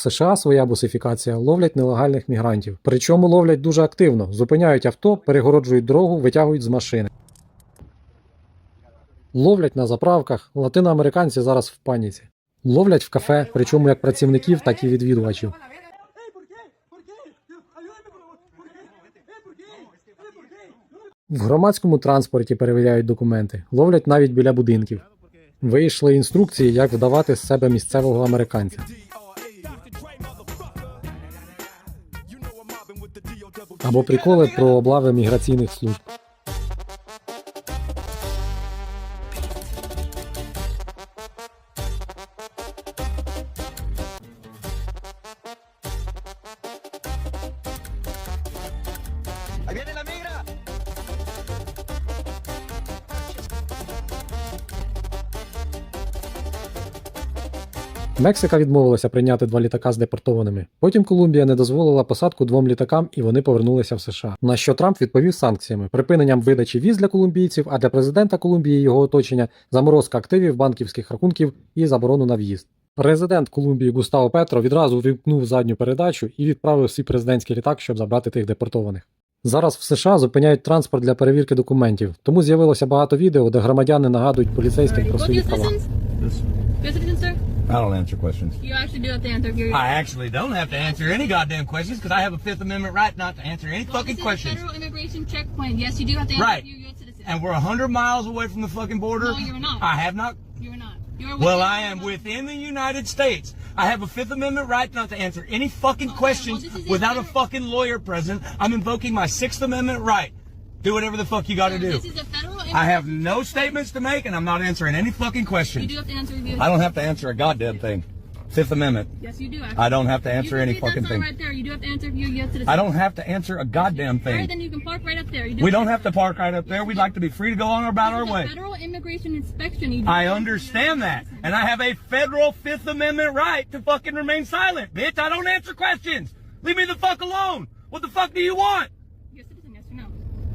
США своя бусифікація ловлять нелегальних мігрантів. Причому ловлять дуже активно, зупиняють авто, перегороджують дорогу, витягують з машини. Ловлять на заправках. Латиноамериканці зараз в паніці. Ловлять в кафе, причому як працівників, так і відвідувачів. В громадському транспорті перевіряють документи, ловлять навіть біля будинків. Вийшли інструкції, як вдавати з себе місцевого американця. Або приколи про облави міграційних служб. Мексика відмовилася прийняти два літака з депортованими. Потім Колумбія не дозволила посадку двом літакам, і вони повернулися в США. На що Трамп відповів санкціями, припиненням видачі віз для колумбійців, а для президента Колумбії і його оточення заморозка активів банківських рахунків і заборону на в'їзд. Президент Колумбії Густаво Петро відразу вимкнув задню передачу і відправив свій президентський літак, щоб забрати тих депортованих. Зараз в США зупиняють транспорт для перевірки документів, тому з'явилося багато відео, де громадяни нагадують поліцейським про свої права. Citizens? You're a citizen, sir? I don't answer questions. You actually do have to answer if you're. I actually don't have to answer any goddamn questions because I have a Fifth Amendment right not to answer any Well, fucking this is a questions. federal immigration checkpoint. Yes, you do have to answer Right. if you're a U.S. citizen. And we're 100 miles away from the fucking border. No, you're not. I have not. You're not. You're Well, I am within the United States. I have a Fifth Amendment right not to answer any fucking oh, Okay, questions well, without a fucking lawyer present. I'm invoking my Sixth Amendment right. Do whatever the fuck you got to do. This is a federal. I have no statements to make, and I'm not answering any fucking questions. You do have to answer. I don't have to answer a goddamn thing. Fifth Amendment. Yes, you do. Actually. I don't have to answer any fucking thing. right there. You do have to answer if you're U.S. citizen. I don't have to answer a goddamn thing. All right, then you can park right up there. You We don't have to park right up there. We'd like to be free to go on about our way. Federal immigration inspection. I understand that. And I have a federal Fifth Amendment right to fucking remain silent, bitch. I don't answer questions. Leave me the fuck alone. What the fuck do you want? You're a citizen, yes or no?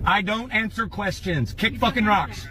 I don't answer questions. Kick fucking rocks.